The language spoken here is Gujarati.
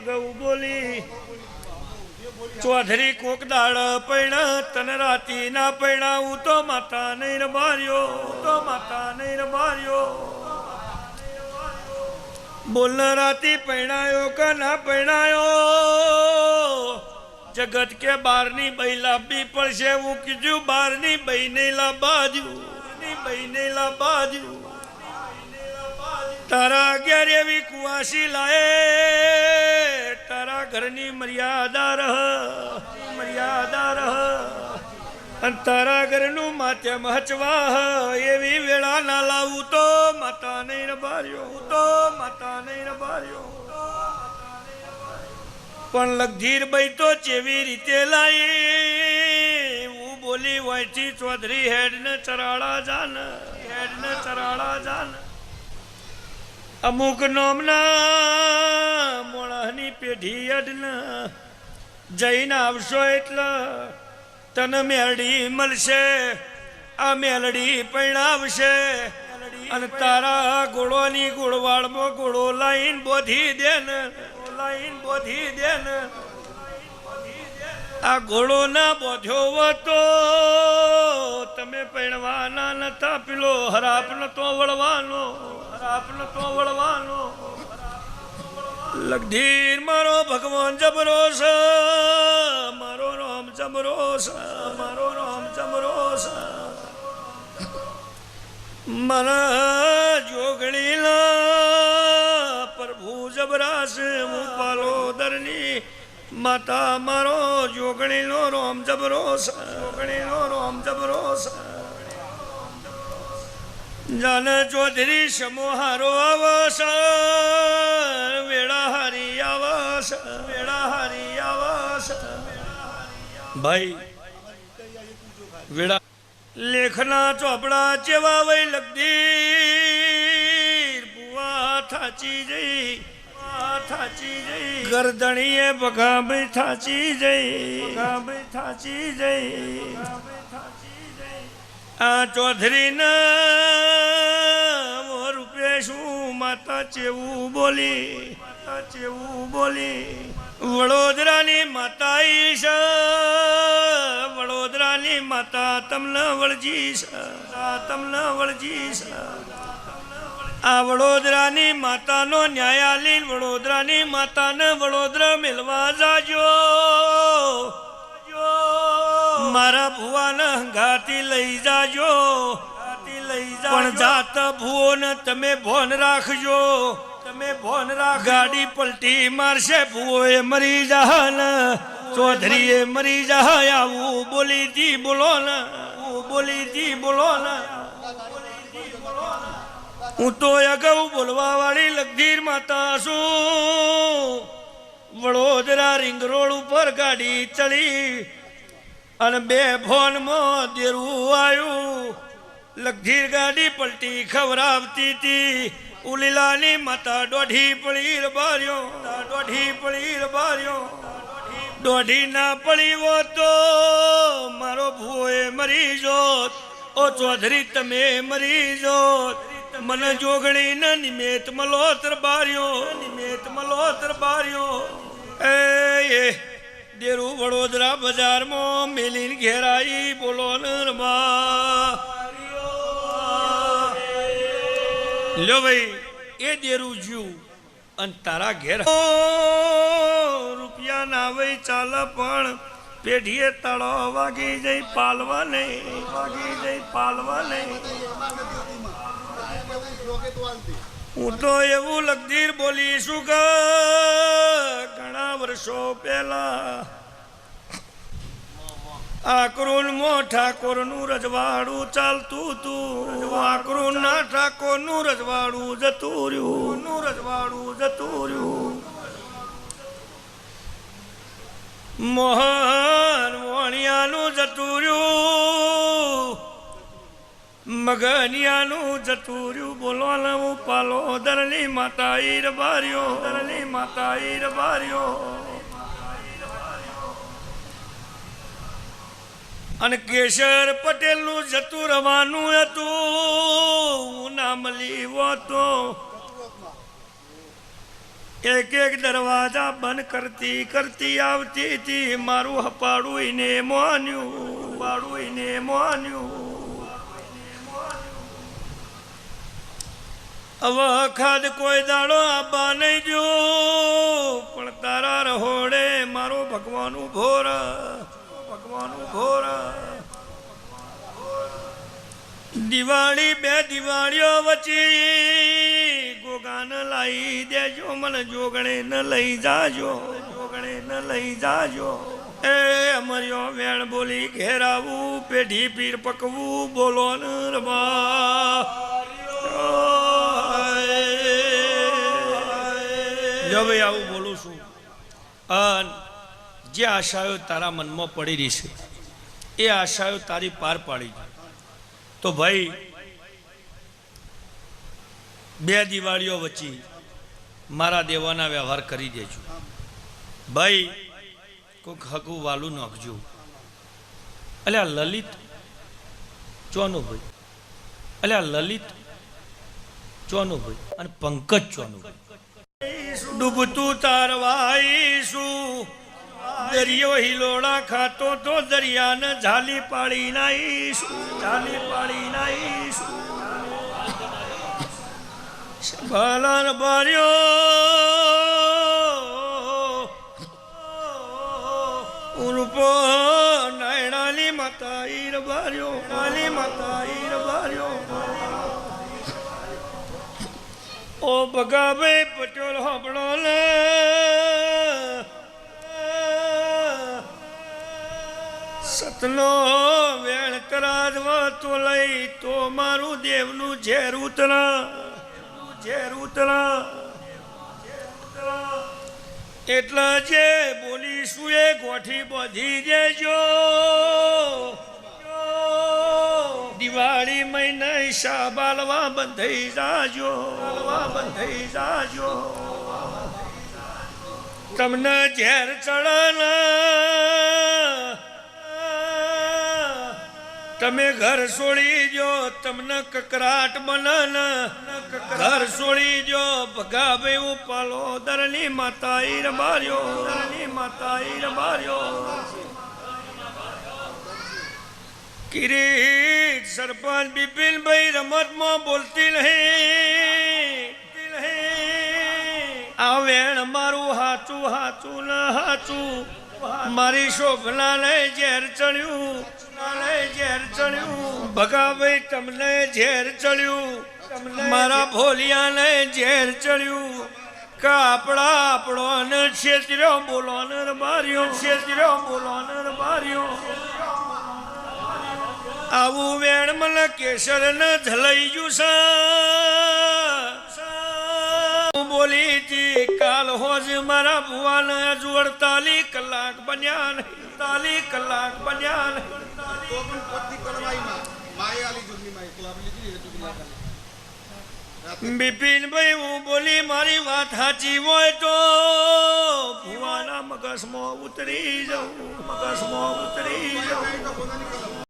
અગાઉ બોલી, ચૌધરી કોક દાડ પૈણા, તન રાતી ના પૈણા, હું તો માતા નહીં રમાર્યો તો માતા નહીં રમાર્યો બોલ, રાતી પૈણાયો કે ના પૈણાયો? જગત કે બારની બઈ લાવવી પડશે, હું કીધું બારની બઈ નહીં લાવવાજુ બઈ નહીં લાવવાજુ તારા અગિયાર એવી કુવાસી લાયે ઘરની મર્યાદા રહ મર્યાદા રહ અને ઘરનું માથે મહચવા એવી વેળા ના લાવું તો માતા નહીં રબાર્યો તો માતા નહીં રબાર્યો પણ લગધીર ભાઈ તો ચેવી રીતે લાઈ હું બોલી વાંચી ચૌધરી હેડ ને ચરાડા જાન હેડ ને ચરાડા જાન અમુક નોમના પેઢી અડના જઈને આવશો એટલે તને મેળડી મળશે આ મેલડી પૈણાવશે અને તારા ગોળોની ગોળવાળમાં ગોળો લાઈન બોધી દે ને લાઈન બોધી દે ને આ ઘોડો ના બોધ્યો હતો તમે પૈણવાના નતા પેલો હરાપ નતો વળવાનો હરાપ નતો વળવાનો લગધીર મારો ભગવાન જબરો છે, મારો રામ જબરો છે, મારો રામ જબરો છે. મારા જોગણીલા પ્રભુ જબરાશ હું પાલો દરની માતા મારો જોગણીનો રોમ જબરો છે જોગણીનો રોમ જબરો છે. જાને ચૌધરી સમોહારો આવસ વેળા હારી આવસ વેળા હારી આવસ ભાઈ, વેળા લેખના ચોપડા જેવા વય લગદી બુવા થાચી જઈ થાચી જઈ. ગરદણીએ ભગાભાઈ થાચી જઈ ભગાભાઈ થાચી જઈ. આ ચૌધરીના શું માતા ચેવું બોલી, માતા ચેવું બોલી, વડોદરાની માતા ઈશ વડોદરાની માતા તમને વળજીશ તમને વળજીશ આ વડોદરાની માતાનો ન્યાયાલીન, વડોદરાની માતાને વડોદરા મેળવા જાજો. મારા ભુવાને હંગાતી લઈ જાજો. પણ જાત ભુવોને તમે ભોન રાખજો. તમે ભોન રાખ ગાડી પલટી મારશે ભુવોએ મરી જાહન. ચૌધરીએ મરી જાય આવું બોલીથી બોલો ને બોલી થી બોલો ને હું તો અગાઉ બોલવા વાળી લગધીર માતા છું. વડોદરા રિંગ રોડ ઉપર ગાડી ચડી અને બે ફોનમાં દેરું આવ્યું લગધીર ગાડી પલટી ખવરાવતી હતી. ઉલીલાની માતા દોઢી પડી રબાર્યો દોઢી પડી રબાર્યો દોઢી ના પડી હો તો મારો ભૂએ મરી જોત. ઓ ચૌધરી, તમે મરી જોત. મને જોગણી ન નિમેત મલોતર બાર્યો. નિમેત મલોતર બાર્યો. એ એ, દેરું વડોદરા બજારમાં મેલીન ઘેરાઈ બોલો નરમા. લ્યો ભાઈ, એ દેરું જ્યું અને તારા ઘેર રૂપિયા ના વઈ ચાલ પણ પેઢીએ તળો વાગી જઈ પાલવા નહીં વાગી જઈ પાલવા નહીં હું તો એવું લગધીર બોલીશું શું ઘણા વર્ષો પહેલા આકરુન મો ઠાકોરનું રજવાડું ચાલતું હતું. આકરુન ના ઠાકોરનું રજવાડું જતું રહ્યું. નું રજવાડું જતું રહ્યું. મોહન વણિયાનું જતું રહ્યું. મગનિયાનું જતું રહ્યું. બોલો હું પાલો દરલી માતા ઈર બાર્યો દરલી માતા ઈર બાર્યો અને કેશર પટેલનું જતું રવાનું હતું. નામ લીવો તો. એક એક દરવાજા બંધ કરતી કરતી આવતી હતી. મારું હપાડું એને માન્યું પાડું એને માન્યું હવે કોઈ દાડો આબા નહીં જો પણ તારા રહોડે મારો ભગવાન ભગવાન દિવાળી બે દિવાળીઓ વચ્ચે ગોગાન લાવી દેજો, મને જોગણે ન લઈ જાજો, જોગણે ન લઈ જાજો. એ અમર્યો વેણ બોલી ઘેરાવું, પેઢી પીર પકવું, બોલો ન રમા જો આવું બોલું છું. અન જે આશાઓ તારા મનમાં પડી રહી છે. એ આશાઓ તારી પાર પાડી તો ભાઈ, બે દિવાળીઓ વચ્ચે મારા દેવાના વ્યવહાર કરી દેજો. ભાઈ, કોઈક હકું વાલું નાખજો. એટલે આ લલિત ચોનું ભાઈ. એટલે આ લલિત ચોનું ભાઈ અને પંકજ ચોનું ભાઈ. ડૂબતું તારવાઈશું. દરિયો હિલોડા ખાતો તો દરિયાને ઝાલી પાડી નાઈશું, ઝાલી પાડી નાઈશું. ભલન ભર્યો ઉર્પો નૈણાલી માતા ઈર બાર્યો કાલી માતા ઈર બાર્યો. ઓ ભગાભાઈ પટેલ હબળો લે સતનો વેણ કરાજવા લઈ તો મારું દેવનું ઝેર ઉતરા. ઝેર ઉતરા. એટલે જે બોલીશું એ ગોઠી બધી દેજો. દિવાળી મહિને શાબાલવા બંધાઈ જાજો. બંધાઈ જાજો. તમને ઝેર ચડન તમે ઘર છોડી જો, તમને કકરાટ બનન. ઘર છોડી જો ભગાભાઈ ઉપાલો, દરની માતા ઈર માર્યો દરની માતા ઈર માર્યો કિરીટ સરપંચ બિપિનભાઈ રમતમાં બોલતી નહીં. આ વેણ મારું હાચું હાચું ના હાચું. મારી શોભનાને ઝેર ચડ્યું. ઝેર ચડ્યું. ભગાભાઈ તમને ઝેર ચડ્યું. મારા ભોલિયાને ઝેર ચડ્યું. કાપડા આપણો ને છેતર્યો બોલો ને બાર્યો છેતર્યો બોલો ને બાર્યો આવું વેણ મને કેસર ને ધલાઈ ગયું છે. હું બોલી હતી કાલ હોજ મારા ભુવાને હજુ અડતાલી કલાક બન્યા નહીં તાલી કલાક બન્યા નહીં. બિપિનભાઈ હું બોલી, મારી વાત સાચી હોય તો ભુવાના મગજમાં ઉતરી જાઉં, મગજમાં ઉતરી જાઉં.